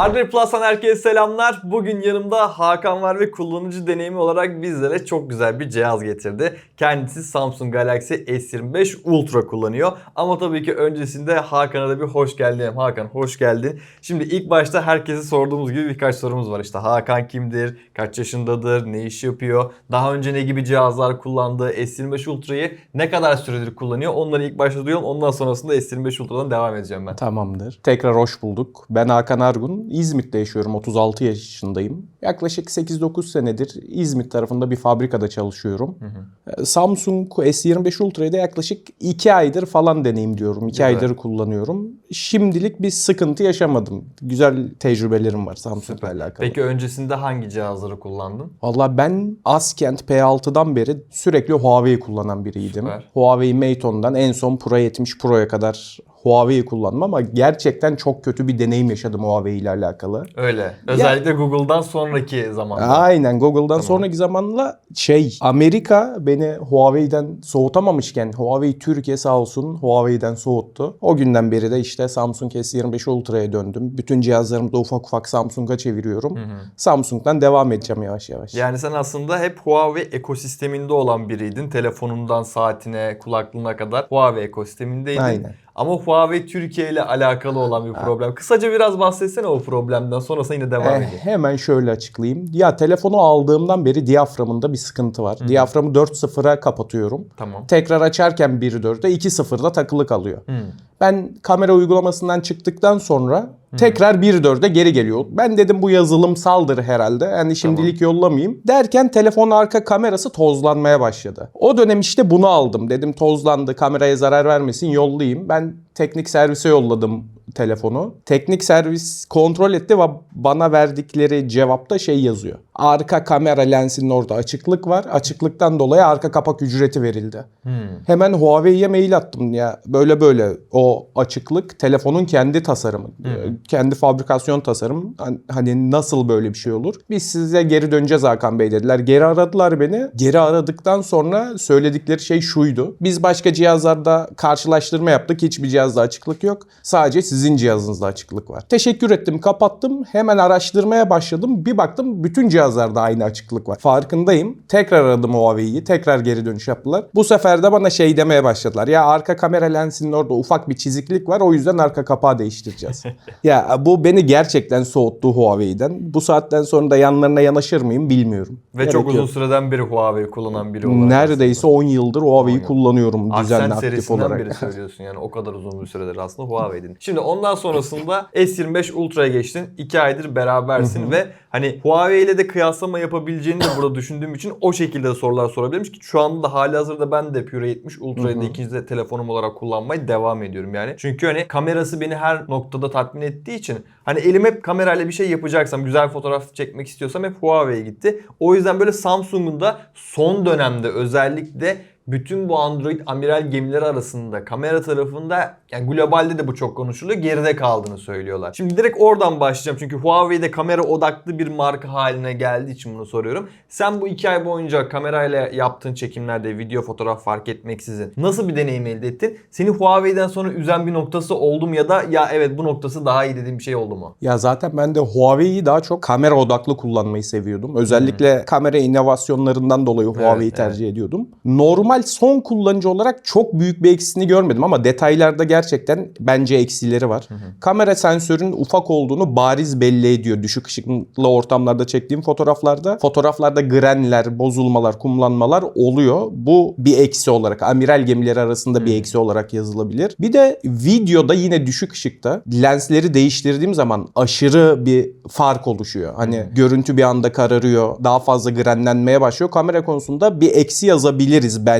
Hardware Plus'tan herkese selamlar. Bugün yanımda Hakan var ve kullanıcı deneyimi olarak bizlere çok güzel bir cihaz getirdi. Kendisi Samsung Galaxy S25 Ultra kullanıyor. Ama tabii ki öncesinde Hakan'a da bir hoş geldin. Hakan hoş geldin. Şimdi ilk başta herkese sorduğumuz gibi birkaç sorumuz var. İşte Hakan kimdir? Kaç yaşındadır? Ne iş yapıyor? Daha önce ne gibi cihazlar kullandı? S25 Ultra'yı ne kadar süredir kullanıyor? Onları ilk başta duyalım. Ondan sonrasında S25 Ultra'dan devam edeceğim ben. Tamamdır. Tekrar hoş bulduk. Ben Hakan Argun. İzmit'te yaşıyorum. 36 yaşındayım. Yaklaşık 8-9 senedir İzmit tarafında bir fabrikada çalışıyorum. Ee, Samsung S25 Ultra'yı da yaklaşık 2 aydır falan deneyimliyorum. 2 Güzel. aydır kullanıyorum. Şimdilik bir sıkıntı yaşamadım. Güzel tecrübelerim var Samsung'la alakalı. Peki öncesinde hangi cihazları kullandın? Valla ben Askent P6'dan beri sürekli Huawei kullanan biriydim. Süper. Huawei Mate'ondan en son Pro 70 Pro'ya kadar Huawei'yi kullandım ama gerçekten çok kötü bir deneyim yaşadım Huawei ile alakalı. Öyle. Özellikle Google'dan sonraki zamanda. Aynen Google'dan Tamam. sonraki zamanla şey Amerika beni Huawei'den soğutamamışken Huawei Türkiye sağ olsun Huawei'den soğuttu. O günden beri de işte Samsung S25 Ultra'ya döndüm. Bütün cihazlarımı da ufak ufak Samsung'a çeviriyorum. Samsung'dan devam edeceğim yavaş yavaş. Yani sen aslında hep Huawei ekosisteminde olan biriydin. Telefonundan saatine, kulaklığına kadar Huawei ekosistemindeydin. Aynen. Ama Huawei Türkiye ile alakalı olan bir problem. Kısaca biraz bahsetsene o problemden. Sonrasında yine devam Eh, edelim. hemen şöyle açıklayayım. Ya telefonu aldığımdan beri diyaframında bir sıkıntı var. Diyaframı 4.0'a kapatıyorum. Tamam. Tekrar açarken 1.4'e 2.0'da takılı kalıyor. Ben kamera uygulamasından çıktıktan sonra tekrar 1.4'e geri geliyor. Ben dedim bu yazılımsaldır herhalde. Yani şimdilik yollamayayım. Derken telefonun arka kamerası tozlanmaya başladı. O dönem işte bunu aldım. Dedim tozlandı kameraya zarar vermesin yollayayım. Ben teknik servise yolladım telefonu. Teknik servis kontrol etti ve bana verdikleri cevapta şey yazıyor. Arka kamera lensinin orada açıklık var. Açıklıktan dolayı arka kapak ücreti verildi. Hmm. Hemen Huawei'ye mail attım ya böyle böyle o açıklık telefonun kendi tasarımı. Kendi fabrikasyon tasarım. Hani- Hani nasıl böyle bir şey olur? Biz size geri döneceğiz Hakan Bey dediler. Geri aradılar beni. Geri aradıktan sonra söyledikleri şey şuydu. Biz başka cihazlarda karşılaştırma yaptık. Hiçbir cihazda açıklık yok. Sadece sizin cihazınızda açıklık var. Teşekkür ettim kapattım. Hemen araştırmaya başladım. Bir baktım bütün cihazlarda aynı açıklık var. Farkındayım. Tekrar aradım Huawei'yi. Tekrar geri dönüş yaptılar. Bu sefer de bana şey demeye başladılar. Ya arka kamera lensinin orada ufak bir çiziklik var. O yüzden arka kapağı değiştireceğiz. ya bu beni gerçekten soğuttu Huawei'den. Bu saatten sonra da yanlarına yanaşır mıyım bilmiyorum. Ve Gerek çok uzun yok. süreden beri Huawei kullanan biri olarak. Neredeyse 10 yıldır Huawei'yi kullanıyorum düzenli Accent aktif serisinden olarak. beri söylüyorsun yani o kadar uzun bir süredir aslında Huawei'din. Şimdi ondan sonrasında S25 Ultra'ya geçtin. 2 aydır berabersin ve hani Huawei ile de kıyaslama yapabileceğini de burada düşündüğüm için o şekilde de sorular sorabilirim ki şu anda da hali hazırda ben de Pure 70 Ultra'yı da ikinci de telefonum olarak kullanmaya devam ediyorum yani. Çünkü hani kamerası beni her noktada tatmin ettiği için hani elim hep kamerayla bir şey yapacaksam, güzel fotoğraf çekmek istiyorsam hep Huawei'ye gitti. O yüzden böyle Samsung'un da son dönemde özellikle bütün bu Android amiral gemileri arasında kamera tarafında yani globalde de bu çok konuşuluyor geride kaldığını söylüyorlar. Şimdi direkt oradan başlayacağım çünkü Huawei'de kamera odaklı bir marka haline geldiği için bunu soruyorum. Sen bu iki ay boyunca kamerayla yaptığın çekimlerde video fotoğraf fark etmeksizin nasıl bir deneyim elde ettin? Seni Huawei'den sonra üzen bir noktası oldu mu ya da ya evet bu noktası daha iyi dediğin bir şey oldu mu? Ya zaten ben de Huawei'yi daha çok kamera odaklı kullanmayı seviyordum. Özellikle kamera inovasyonlarından dolayı Huawei'yi evet. tercih ediyordum. Normal son kullanıcı olarak çok büyük bir eksisini görmedim ama detaylarda gerçekten bence eksileri var. Kamera sensörün ufak olduğunu bariz belli ediyor. Düşük ışıklı ortamlarda çektiğim fotoğraflarda. Fotoğraflarda grenler, bozulmalar, kumlanmalar oluyor. Bu bir eksi olarak amiral gemileri arasında bir eksi olarak yazılabilir. Bir de videoda yine düşük ışıkta lensleri değiştirdiğim zaman aşırı bir fark oluşuyor. Hani görüntü bir anda kararıyor. Daha fazla grenlenmeye başlıyor. Kamera konusunda bir eksi yazabiliriz bence.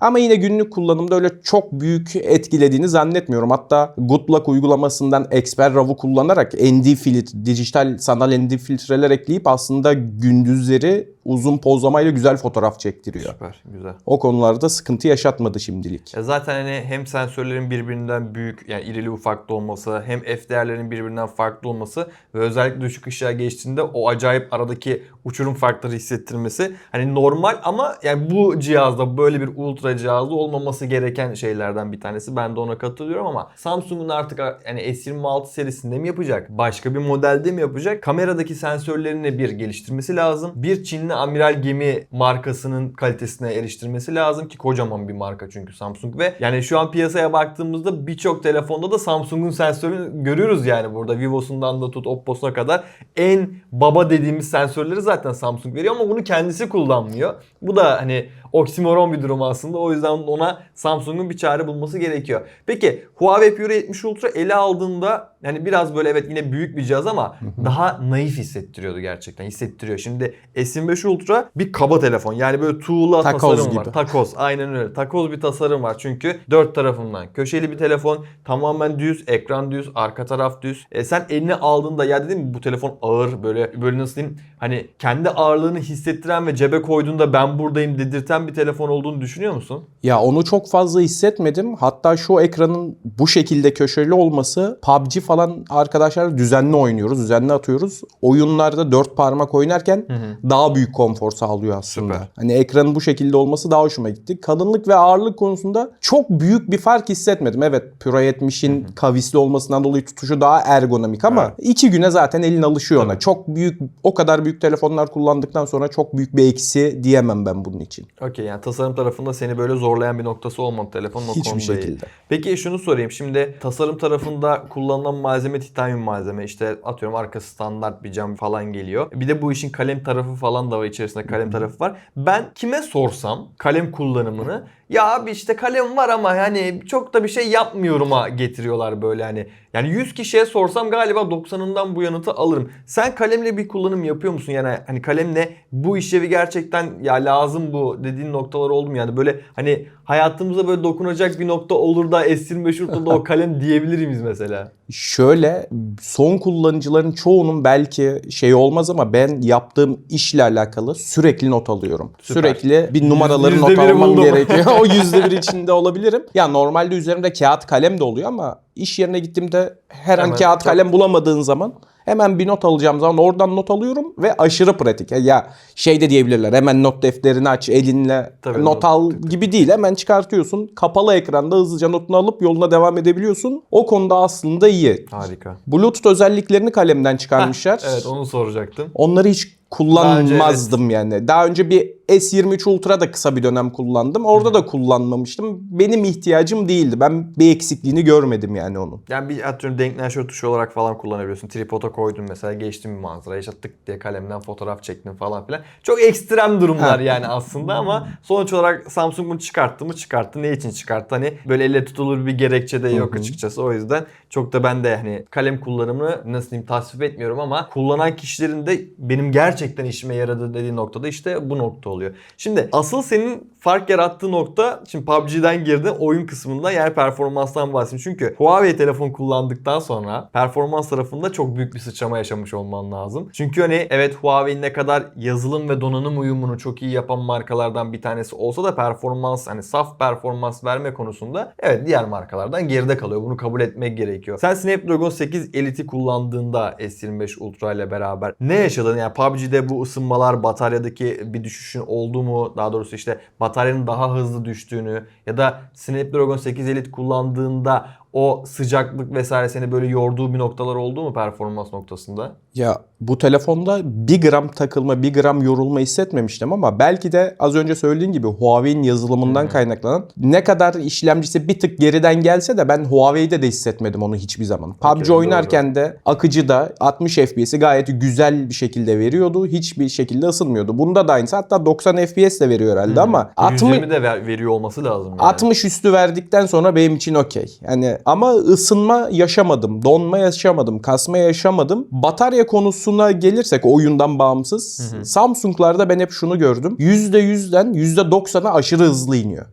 Ama yine günlük kullanımda öyle çok büyük etkilediğini zannetmiyorum. Hatta Goodluck uygulamasından Expert RAW'u kullanarak ND filtre, dijital sanal ND filtreler ekleyip aslında gündüzleri uzun pozlamayla güzel fotoğraf çektiriyor. Süper, güzel. O konularda sıkıntı yaşatmadı şimdilik. Ya zaten hani hem sensörlerin birbirinden büyük yani irili ufaklı olması hem f değerlerinin birbirinden farklı olması ve özellikle düşük ışığa geçtiğinde o acayip aradaki uçurum farkları hissettirmesi hani normal ama yani bu cihazda böyle bir ultra cihazda olmaması gereken şeylerden bir tanesi. Ben de ona katılıyorum ama Samsung'un artık yani S26 serisinde mi yapacak? Başka bir modelde mi yapacak? Kameradaki sensörlerini bir geliştirmesi lazım. Bir Çinli amiral gemi markasının kalitesine eriştirmesi lazım ki kocaman bir marka çünkü Samsung ve yani şu an piyasaya baktığımızda birçok telefonda da Samsung'un sensörünü görüyoruz yani burada Vivo'sundan da tut Oppo'suna kadar en baba dediğimiz sensörleri zaten Samsung veriyor ama bunu kendisi kullanmıyor. Bu da hani oksimoron bir durum aslında. O yüzden ona Samsung'un bir çare bulması gerekiyor. Peki Huawei Pure 70 Ultra ele aldığında yani biraz böyle evet yine büyük bir cihaz ama daha naif hissettiriyordu gerçekten. Hissettiriyor. Şimdi S25 Ultra bir kaba telefon. Yani böyle tuğla Takoz tasarım var. gibi. Takoz aynen öyle. Takoz bir tasarım var çünkü dört tarafından. Köşeli bir telefon tamamen düz, ekran düz, arka taraf düz. E, sen eline aldığında ya dedim mi bu telefon ağır böyle böyle nasıl diyeyim hani kendi ağırlığını hissettiren ve cebe koyduğunda ben buradayım dedirten bir telefon olduğunu düşünüyor musun? Ya onu çok fazla hissetmedim. Hatta şu ekranın bu şekilde köşeli olması PUBG falan arkadaşlar düzenli oynuyoruz, düzenli atıyoruz. Oyunlarda dört parmak oynarken daha büyük konfor sağlıyor aslında. Süper. Hani ekranın bu şekilde olması daha hoşuma gitti. Kalınlık ve ağırlık konusunda çok büyük bir fark hissetmedim. Evet Pure 70'in kavisli olmasından dolayı tutuşu daha ergonomik ama Evet. iki güne zaten elin alışıyor ona. Çok büyük, o kadar büyük telefonlar kullandıktan sonra çok büyük bir eksi diyemem ben bunun için. Okey yani tasarım tarafında seni böyle zorlayan bir noktası olmadı telefonun o Hiçbir konuda iyi. şekilde. Peki şunu sorayım. Şimdi tasarım tarafında kullanılan malzeme titanyum malzeme. İşte atıyorum arkası standart bir cam falan geliyor. Bir de bu işin kalem tarafı falan da var. içerisinde kalem tarafı var. Ben kime sorsam kalem kullanımını ya abi işte kalem var ama yani çok da bir şey yapmıyorum'a getiriyorlar böyle hani. Yani 100 kişiye sorsam galiba 90'ından bu yanıtı alırım. Sen kalemle bir kullanım yapıyor musun? Yani hani kalemle bu işlevi gerçekten ya lazım bu dediğin noktalar oldu mu? Yani böyle hani hayatımıza böyle dokunacak bir nokta olur da S25 Ultra'da o kalem diyebilir miyiz mesela? Şöyle son kullanıcıların çoğunun belki şey olmaz ama ben yaptığım işle alakalı sürekli not alıyorum. Süper. Sürekli bir numaraları not almam gerekiyor. o yüzde bir içinde olabilirim. Ya normalde üzerimde kağıt kalem de oluyor ama iş yerine gittiğimde her an Hemen kağıt çok- kalem bulamadığın zaman hemen bir not alacağım zaman oradan not alıyorum ve aşırı pratik. Ya şey de diyebilirler hemen not defterini aç elinle Tabii, not not- al gibi değil. Hemen çıkartıyorsun. Kapalı ekranda hızlıca notunu alıp yoluna devam edebiliyorsun. O konuda aslında iyi. Harika. Bluetooth özelliklerini kalemden çıkarmışlar. Evet onu soracaktım. Onları hiç kullanmazdım yani. Daha önce bir S23 Ultra da kısa bir dönem kullandım. Orada da kullanmamıştım. Benim ihtiyacım değildi. Ben bir eksikliğini görmedim yani onun. Yani bir atıyorum denkleştör tuşu olarak falan kullanabiliyorsun. Tripoda koydun mesela geçtin bir manzaraya işte tık diye kalemden fotoğraf çektin falan filan. Çok ekstrem durumlar yani aslında ama sonuç olarak Samsung bunu çıkarttı mı çıkarttı. Ne için çıkarttı? Hani böyle elle tutulur bir gerekçe de yok açıkçası. O yüzden çok da ben de hani kalem kullanımını nasıl diyeyim tasvip etmiyorum ama kullanan kişilerin de benim gerçekten işime yaradı dediği noktada işte bu nokta oluyor. Şimdi asıl senin fark yarattığı nokta şimdi PUBG'den girdin oyun kısmında yani performanstan bahsedeyim. Çünkü Huawei telefon kullandıktan sonra performans tarafında çok büyük bir sıçrama yaşamış olman lazım. Çünkü hani evet Huawei ne kadar yazılım ve donanım uyumunu çok iyi yapan markalardan bir tanesi olsa da performans hani saf performans verme konusunda evet diğer markalardan geride kalıyor. Bunu kabul etmek gerekiyor. Sen Snapdragon 8 Elite'i kullandığında S25 Ultra ile beraber ne yaşadın? Yani PUBG'de bu ısınmalar bataryadaki bir düşüşün oldu mu? Daha doğrusu işte bataryanın daha hızlı düştüğünü ya da Snapdragon 8 Elite kullandığında o sıcaklık vesaire seni böyle yorduğu bir noktalar oldu mu performans noktasında? Ya bu telefonda bir gram takılma, bir gram yorulma hissetmemiştim ama belki de az önce söylediğin gibi Huawei'nin yazılımından kaynaklanan ne kadar işlemcisi bir tık geriden gelse de ben Huawei'de de hissetmedim onu hiçbir zaman. PUBG doğru. oynarken de akıcı da 60 FPS'i gayet güzel bir şekilde veriyordu. Hiçbir şekilde ısınmıyordu. Bunda da aynısı. Hatta 90 FPS de veriyor herhalde ama 60, 120 de ver- veriyor olması lazım yani. 60 üstü verdikten sonra benim için okey. Yani Ama ısınma yaşamadım. Donma yaşamadım. Kasma yaşamadım. Batarya konusuna gelirsek oyundan bağımsız. Samsung'larda ben hep şunu gördüm. %100'den %90'a aşırı hızlı iniyor.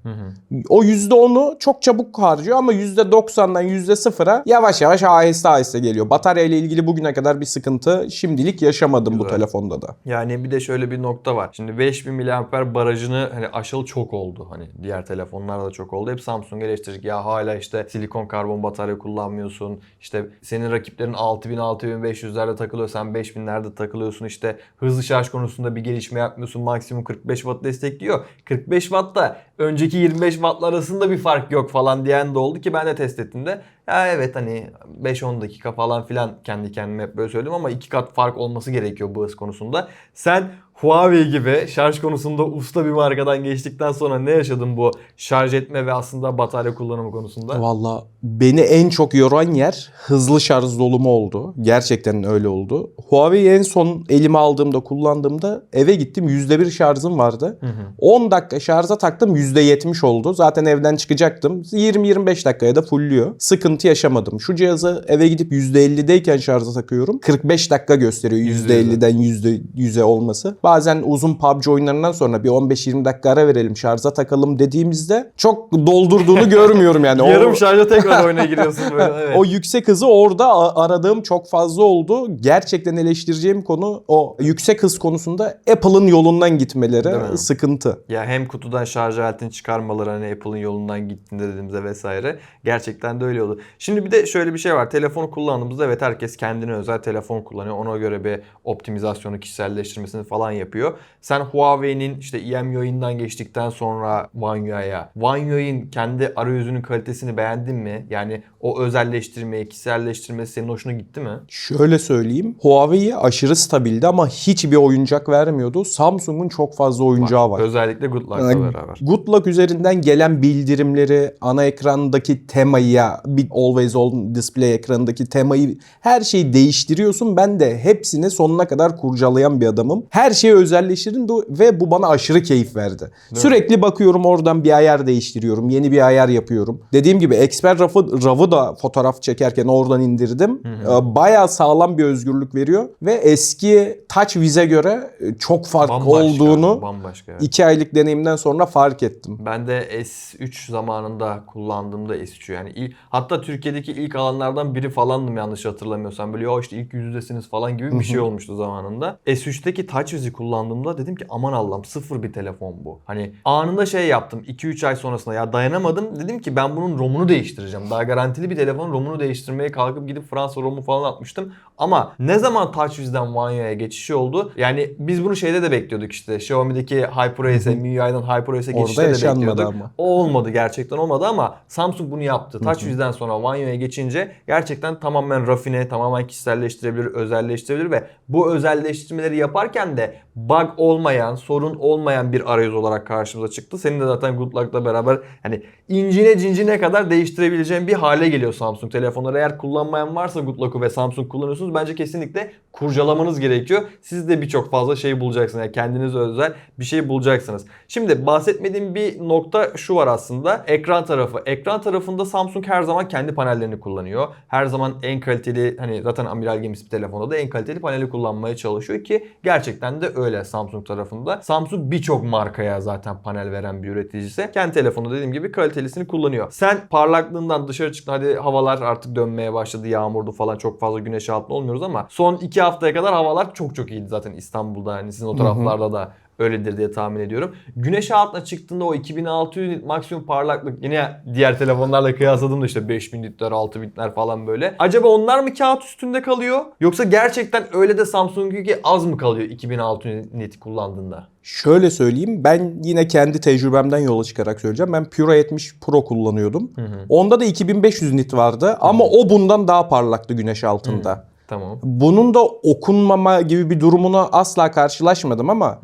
O %10'u çok çabuk harcıyor ama %90'dan %0'a yavaş yavaş aheste aheste geliyor. Batarya ile ilgili bugüne kadar bir sıkıntı şimdilik yaşamadım bu Güzel. telefonda da. Yani bir de şöyle bir nokta var. Şimdi 5000 mAh barajını hani aşalı çok oldu. Hani diğer telefonlarda da çok oldu. Hep Samsung eleştirecek. Ya hala işte silikon karbon batarya kullanmıyorsun. İşte senin rakiplerin 6000 6500'lerde takılıyor. Sen 5000'lerde takılıyorsun. İşte hızlı şarj konusunda bir gelişme yapmıyorsun. Maksimum 45 watt destekliyor. 45 watt da önceki 25 wattlar arasında bir fark yok falan diyen de oldu ki ben de test ettiğimde ya evet hani 5-10 dakika falan filan kendi kendime hep böyle söyledim ama iki kat fark olması gerekiyor bu hız konusunda. Sen Huawei gibi şarj konusunda usta bir markadan geçtikten sonra ne yaşadın bu şarj etme ve aslında batarya kullanımı konusunda? Valla beni en çok yoran yer hızlı şarj dolumu oldu. Gerçekten öyle oldu. Huawei'yi en son elime aldığımda kullandığımda eve gittim %1 şarjım vardı. 10 dakika şarja taktım %70 oldu. Zaten evden çıkacaktım. 20-25 dakikaya da fullüyor. Sıkıntı yaşamadım. Şu cihazı eve gidip %50'deyken şarja takıyorum. 45 dakika gösteriyor %50'den %100'e olması. Bazen uzun PUBG oyunlarından sonra bir 15-20 dakika ara verelim şarja takalım dediğimizde çok doldurduğunu görmüyorum yani. O- Yarım şarja tekrar oyuna giriyorsun böyle. Evet. o yüksek hızı orada aradığım çok fazla oldu. Gerçekten eleştireceğim konu o yüksek hız konusunda Apple'ın yolundan gitmeleri sıkıntı. Ya hem kutudan şarj aletini çıkarmaları hani Apple'ın yolundan gittiğinde dediğimizde vesaire. Gerçekten de öyle oldu. Şimdi bir de şöyle bir şey var. Telefonu kullandığımızda evet herkes kendine özel telefon kullanıyor. Ona göre bir optimizasyonu, kişiselleştirmesini falan yapıyor. Sen Huawei'nin işte EMUI'nden geçtikten sonra One UI'ya. One UI'nin kendi arayüzünün kalitesini beğendin mi? Yani o özelleştirmeyi, kişiselleştirmesi senin hoşuna gitti mi? Şöyle söyleyeyim. Huawei aşırı stabildi ama hiçbir oyuncak vermiyordu. Samsung'un çok fazla oyuncağı var. Özellikle Good Luck'la Yani beraber. Good Luck üzerinden gelen bildirimleri, ana ekrandaki temayı, bir Always On Display ekranındaki temayı her şeyi değiştiriyorsun. Ben de hepsini sonuna kadar kurcalayan bir adamım. Her şeyi özelleştirdim ve bu bana aşırı keyif verdi. Sürekli bakıyorum oradan bir ayar değiştiriyorum. Yeni bir ayar yapıyorum. Dediğim gibi Expert RAW'ı RAW'ı da fotoğraf çekerken oradan indirdim. Ee, Bayağı sağlam bir özgürlük veriyor ve eski Touch Wiz'e göre e, çok fark Bambaşka, olduğunu bambaşka. evet. 2 aylık deneyimden sonra fark ettim. Ben de S3 zamanında kullandığımda S3'ü yani ilk, hatta Türkiye'deki ilk alanlardan biri falandım yanlış hatırlamıyorsam. Böyle ya işte ilk yüzdesiniz falan gibi bir şey olmuştu zamanında. S3'teki Kullandığımda dedim ki aman Allah'ım sıfır bir telefon bu. Hani anında şey yaptım 2-3 ay sonrasında ya dayanamadım. Dedim ki ben bunun ROM'unu değiştireceğim. Daha garantili bir telefon ROM'unu değiştirmeye kalkıp gidip Fransa ROM'u falan atmıştım. Ama ne zaman TouchWiz'den UI'ye geçişi oldu? Yani biz bunu şeyde de bekliyorduk işte. Xiaomi'deki HyperOS'e, MIUI'den HyperOS'e geçişte de bekliyorduk. ama. O olmadı gerçekten olmadı ama Samsung bunu yaptı. TouchWiz'den sonra UI'ye geçince gerçekten tamamen rafine, tamamen kişiselleştirebilir, özelleştirebilir ve bu özelleştirmeleri yaparken de bug olmayan, sorun olmayan bir arayüz olarak karşımıza çıktı. Senin de zaten Good Luck'la beraber hani incine cincine kadar değiştirebileceğin bir hale geliyor Samsung telefonları. Eğer kullanmayan varsa Good Luck'u ve Samsung kullanıyorsunuz bence kesinlikle kurcalamanız gerekiyor. Siz de birçok fazla şey bulacaksınız. Yani kendinize özel bir şey bulacaksınız. Şimdi bahsetmediğim bir nokta şu var aslında. Ekran tarafı. Ekran tarafında Samsung her zaman kendi panellerini kullanıyor. Her zaman en kaliteli hani zaten amiral gemisi bir telefonda da en kaliteli paneli kullanmaya çalışıyor ki gerçekten de öyle Samsung tarafında. Samsung birçok markaya zaten panel veren bir üreticisi. Kendi telefonunda dediğim gibi kalitelisini kullanıyor. Sen parlaklığından dışarı çıktın hadi havalar artık dönmeye başladı yağmurdu falan çok fazla güneş altında olmuyoruz ama son iki haftaya kadar havalar çok çok iyiydi zaten İstanbul'da hani sizin o taraflarda da öyledir diye tahmin ediyorum. Güneş altına çıktığında o 2600 nit maksimum parlaklık yine diğer telefonlarla kıyasladığımda işte 5000 nitler 6000 nitler falan böyle. Acaba onlar mı kağıt üstünde kalıyor? Yoksa gerçekten öyle de Samsung'unki az mı kalıyor 2600 nit kullandığında? Şöyle söyleyeyim ben yine kendi tecrübemden yola çıkarak söyleyeceğim. Ben Pura 70 Pro kullanıyordum. Onda da 2500 nit vardı ama o bundan daha parlaktı güneş altında. Tamam. Bunun da okunmama gibi bir durumuna asla karşılaşmadım ama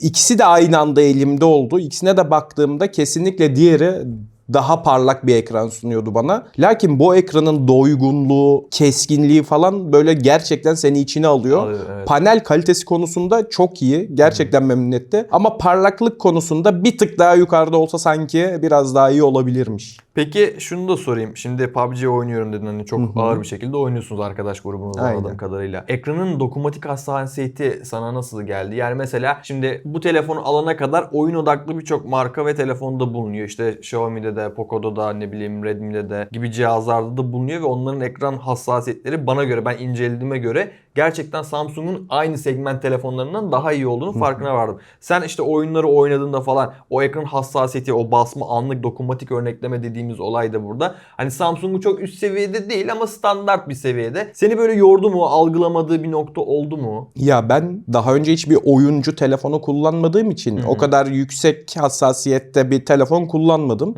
ikisi de aynı anda elimde oldu. İkisine de baktığımda kesinlikle diğeri daha parlak bir ekran sunuyordu bana. Lakin bu ekranın doygunluğu, keskinliği falan böyle gerçekten seni içine alıyor. Alıyor, evet. Panel kalitesi konusunda çok iyi. Gerçekten memnun etti. Ama parlaklık konusunda bir tık daha yukarıda olsa sanki biraz daha iyi olabilirmiş. Peki şunu da sorayım. Şimdi PUBG oynuyorum dedin hani çok Hı hı. ağır bir şekilde oynuyorsunuz arkadaş grubunuzda anladığım kadarıyla. Ekranın dokunmatik hassasiyeti sana nasıl geldi? Yani mesela şimdi bu telefonu alana kadar oyun odaklı birçok marka ve telefonda bulunuyor. İşte Xiaomi'de de, Poco'da da ne bileyim Redmi'de de gibi cihazlarda da bulunuyor ve onların ekran hassasiyetleri bana göre ben incelediğime göre gerçekten Samsung'un aynı segment telefonlarından daha iyi olduğunu farkına vardım. Sen işte oyunları oynadığında falan o ekran hassasiyeti, o basma, anlık dokunmatik örnekleme dediğimiz olay da burada. Hani Samsung'un çok üst seviyede değil ama standart bir seviyede. Seni böyle yordu mu, algılamadığı bir nokta oldu mu? Ya ben daha önce hiçbir oyuncu telefonu kullanmadığım için o kadar yüksek hassasiyette bir telefon kullanmadım.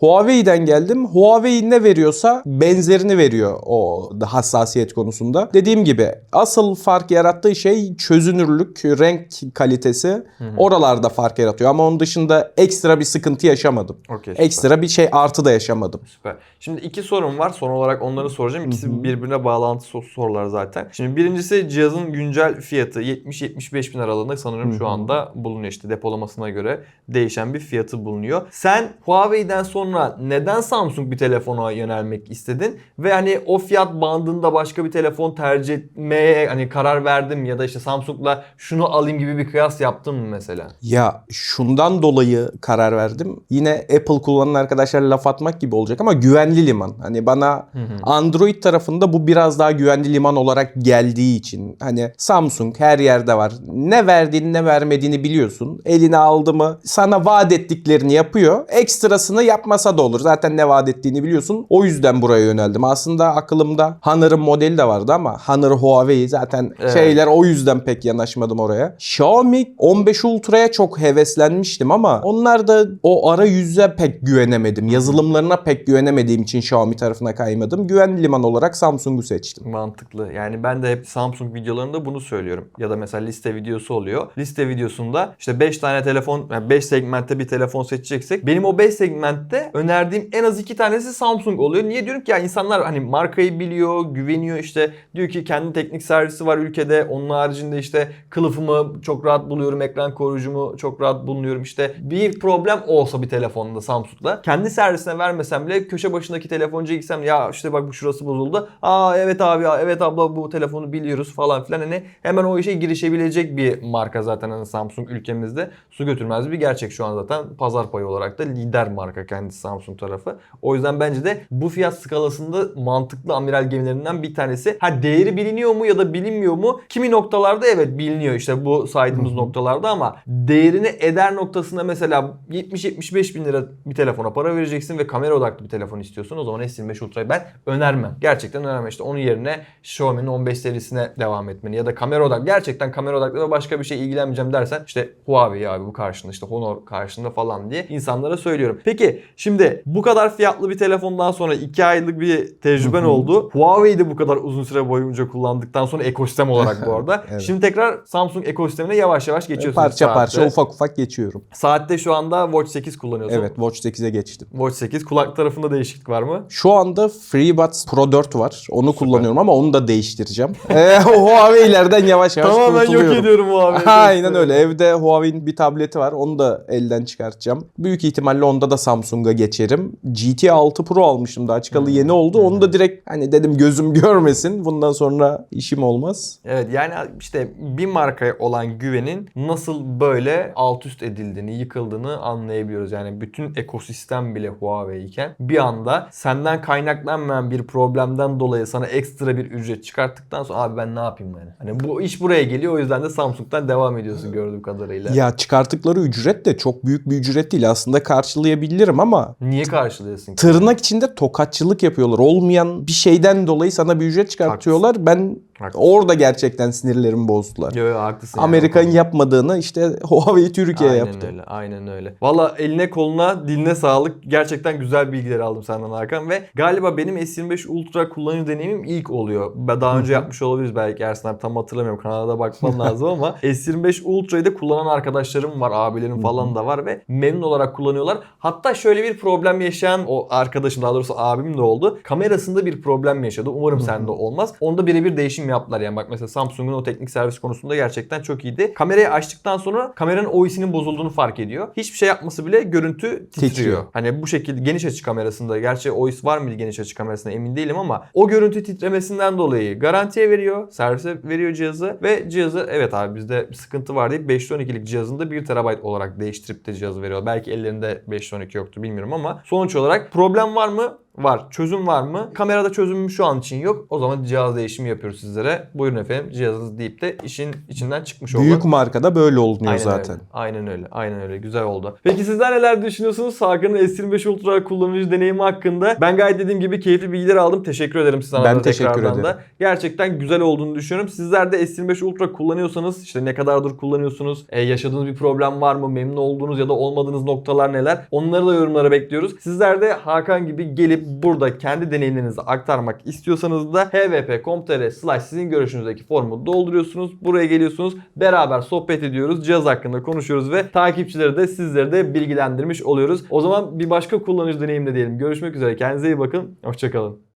Huawei'den geldim. Huawei ne veriyorsa benzerini veriyor o hassasiyet konusunda. Dediğim gibi asıl fark yarattığı şey çözünürlük, renk kalitesi. Oralarda fark yaratıyor ama onun dışında ekstra bir sıkıntı yaşamadım. Süper. Ekstra bir şey artı da yaşamadım. Süper. Şimdi iki sorum var. Son olarak onları soracağım. İkisi birbirine bağlantılı sorular zaten. Şimdi birincisi cihazın güncel fiyatı 70-75 bin aralığında sanırım şu anda bulunuyor. İşte depolamasına göre değişen bir fiyatı bulunuyor. Sen Huawei'den sonra neden Samsung bir telefona yönelmek istedin? Ve hani o fiyat bandında başka bir telefon tercih etmeye hani karar verdin mi? Ya da işte Samsung'la şunu alayım gibi bir kıyas yaptın mı mesela? Ya şundan dolayı karar verdim. Yine Apple kullanan arkadaşlar laf atmak gibi olacak ama güvenli liman. Hani bana Android tarafında bu biraz daha güvenli liman olarak geldiği için. Hani Samsung her yerde var. Ne verdiğini ne vermediğini biliyorsun. Eline aldı mı sana vaat ettiklerini yapıyor. Ekstrasını yapmasa da olur. Zaten ne vaat ettiğini biliyorsun. O yüzden buraya yöneldim. Aslında aklımda Honor'ın modeli de vardı ama Honor Huawei zaten Evet. şeyler o yüzden pek yanaşmadım oraya. Xiaomi 15 Ultra'ya çok heveslenmiştim ama onlar da o arayüze pek güvenemedim. Yazılımlarına pek güvenemediğim için Xiaomi tarafına kaymadım. Güvenli liman olarak Samsung'u seçtim. Mantıklı. Yani ben de hep Samsung videolarında bunu söylüyorum. Ya da mesela liste videosu oluyor. Liste videosunda işte 5 tane telefon, 5 segmentte bir telefon seçeceksek benim o 5 segmentte önerdiğim en az 2 tanesi Samsung oluyor. Niye diyorum ki ya insanlar hani markayı biliyor, güveniyor işte diyor ki kendi teknik servisi var ülkede. Onun haricinde işte kılıfımı çok rahat buluyorum, ekran koruyucumu çok rahat buluyorum. İşte bir problem olsa bir telefonda Samsung'da kendi servisine vermesem bile köşe başındaki telefoncuya gitsem ya işte bak bu şurası bozuldu. Aa evet abi evet abla bu telefonu biliyoruz falan filan hani hemen o işe girişebilecek bir marka zaten hani Samsung ülkemizde su götürmez bir gerçek şu an zaten pazar payı olarak da lider marka kendisi Samsung tarafı. O yüzden bence de bu fiyat skalasında mantıklı amiral gemilerinden bir tanesi. Ha değeri biliniyor mu ya da bilinmiyor mu? Kimi noktalarda evet biliniyor işte bu saydığımız noktalarda ama değerini eder noktasında mesela 70-75 bin lira bir telefona para vereceksin ve kamera odaklı bir telefon istiyorsun. O zaman S25 Ultra'yı ben önermem. Gerçekten önermem. İşte onun yerine Xiaomi'nin 15 serisine devam etmeni ya da kamera odaklı gerçekten kamera odaklı ve başka bir şey ilgilenmeyeceğim dersen işte Huawei abi bu karşında işte Honor karşında falan diye insanlara söylüyorum. Peki şimdi bu kadar fiyatlı bir telefondan sonra 2 aylık bir tecrüben oldu. Huawei'yi de bu kadar uzun süre boyunca kullandıktan sonra ekosistem olarak bu arada. Evet. Şimdi tekrar Samsung ekosistemine yavaş yavaş geçiyorsunuz. Parça saatte. parça ufak ufak geçiyorum. Saatte şu anda Watch 8 kullanıyorsun. Evet Watch 8'e geçtim. Watch 8 kulak tarafında değişiklik var mı? Şu anda FreeBuds Pro 4 var. Onu kullanıyorum ama onu da değiştireceğim. Ee, Huawei'lerden yavaş yavaş Tamamen yok ediyorum abi. Aynen öyle. Evde Huawei'nin bir tableti var. Onu da elden çıkartacağım. Büyük ihtimalle onda da Samsung'a geçerim. GT 6 Pro almıştım daha çıkalı yeni oldu. Onu da direkt hani dedim gözüm görmesin. Bundan sonra işim olmaz. Evet yani işte bir markaya olan güvenin nasıl böyle alt üst edildiğini, yıkıldığını anlayabiliyoruz. Yani bütün ekosistem bile Huawei iken bir anda senden kaynaklanmayan bir problemden dolayı sana ekstra bir ücret çıkarttıktan sonra abi ben ne yapayım yani? Hani bu iş buraya geliyor o yüzden de Samsung'dan devam ediyorsun gördüğüm kadarıyla. Ya çıkarttıkları ücret de çok büyük bir ücret değil. Aslında karşılayabilirim ama Niye karşılıyorsun ki? tırnak içinde tokatçılık yapıyorlar. Olmayan bir şeyden dolayı sana bir ücret çıkartıyorlar. Ben. Orada gerçekten sinirlerimi bozdular. Yo, yo, haklısın. yani. Amerika'nın yapmadığını işte Huawei Türkiye Aynen yaptı. öyle. Aynen öyle. Valla eline koluna diline sağlık. Gerçekten güzel bilgiler aldım senden Hakan ve galiba benim S25 Ultra kullanıcı deneyimim ilk oluyor. Daha önce yapmış olabiliriz belki Ersin abi tam hatırlamıyorum. Kanalda bakmam lazım ama S25 Ultra'yı da kullanan arkadaşlarım var. Abilerim falan da var ve memnun olarak kullanıyorlar. Hatta şöyle bir problem yaşayan o arkadaşım daha doğrusu abim de oldu. Kamerasında bir problem yaşadı. Umarım sende olmaz. Onda birebir değişim yaptılar yani. Bak mesela Samsung'un o teknik servis konusunda gerçekten çok iyiydi. Kamerayı açtıktan sonra kameranın OIS'inin bozulduğunu fark ediyor. Hiçbir şey yapması bile görüntü titriyor. Titriyor. Hani bu şekilde geniş açı kamerasında gerçi OIS var mı geniş açı kamerasında emin değilim ama o görüntü titremesinden dolayı garantiye veriyor, servise veriyor cihazı ve cihazı evet abi bizde bir sıkıntı var deyip 512'lik cihazında 1 TB olarak değiştirip de cihazı veriyor. Belki ellerinde 512 yoktu bilmiyorum ama sonuç olarak problem var mı? Var. Çözüm var mı? Kamerada çözümüm şu an için yok. O zaman cihaz değişimi yapıyoruz sizlere. Buyurun efendim cihazınız deyip de işin içinden çıkmış oldu. Büyük markada böyle olunuyor Aynen zaten. Öyle. Aynen öyle. Aynen öyle. Güzel oldu. Peki sizler neler düşünüyorsunuz? Hakan'ın S25 Ultra kullanıcı deneyimi hakkında. Ben gayet dediğim gibi keyifli bilgiler aldım. Teşekkür ederim size. Ben teşekkür ederim. Da. Gerçekten güzel olduğunu düşünüyorum. Sizler de S25 Ultra kullanıyorsanız işte ne kadardır kullanıyorsunuz? E, yaşadığınız bir problem var mı? Memnun olduğunuz ya da olmadığınız noktalar neler? Onları da yorumlara bekliyoruz. Sizler de Hakan gibi gelip burada kendi deneyimlerinizi aktarmak istiyorsanız da hvp.com.tr slash sizin görüşünüzdeki formu dolduruyorsunuz. Buraya geliyorsunuz. Beraber sohbet ediyoruz. Cihaz hakkında konuşuyoruz ve takipçileri de sizleri de bilgilendirmiş oluyoruz. O zaman bir başka kullanıcı deneyimde diyelim. Görüşmek üzere. Kendinize iyi bakın. Hoşçakalın.